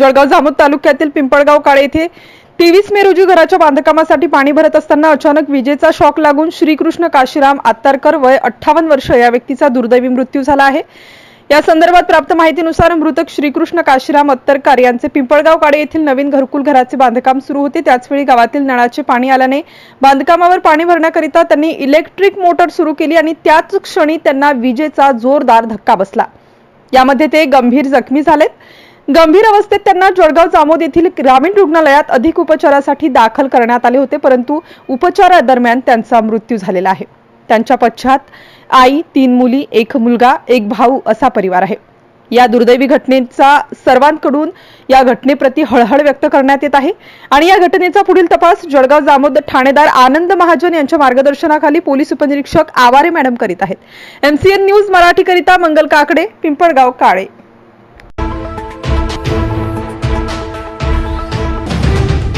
जळगाव जामोद तालुक्यातील पिंपळगाव काळे येथे तेवीस मे रोजी घराच्या बांधकामासाठी पाणी भरत असताना अचानक विजेचा शॉक लागून श्रीकृष्ण काशीराम आत्तारकर वय अठ्ठावन्न वर्ष या व्यक्तीचा दुर्दैवी मृत्यू झाला आहे. या संदर्भात प्राप्त माहितीनुसार मृतक श्रीकृष्ण काशीराम अत्तरकर यांचे पिंपळगाव काडे येथील नवीन घरकुल घराचे बांधकाम सुरू होते. त्याचवेळी गावातील नळाचे पाणी आल्याने बांधकामावर पाणी भरण्याकरिता त्यांनी इलेक्ट्रिक मोटर सुरू केली आणि त्याच क्षणी त्यांना विजेचा जोरदार धक्का बसला. यामध्ये ते गंभीर जखमी झालेत. गंभीर अवस्थेत त्यांना जळगाव जामोद येथील ग्रामीण रुग्णालयात अधिक उपचारासाठी दाखल करण्यात आले होते परंतु उपचारादरम्यान त्यांचा मृत्यू झालेला आहे. त्यांच्या पश्चात आई तीन मुली एक मुलगा एक भाऊ असा परिवार आहे. या दुर्दैवी घटनेचा सर्वांकडून या घटनेप्रती हळहळ व्यक्त करण्यात येत आहे आणि या घटनेचा पुढील तपास जळगाव जामोद ठाणेदार आनंद महाजन यांच्या मार्गदर्शनाखाली पोलीस उपनिरीक्षक आवारे मॅडम करीत आहेत. एमसीएन न्यूज मराठीकरिता मंगल काकडे पिंपळगाव काळे.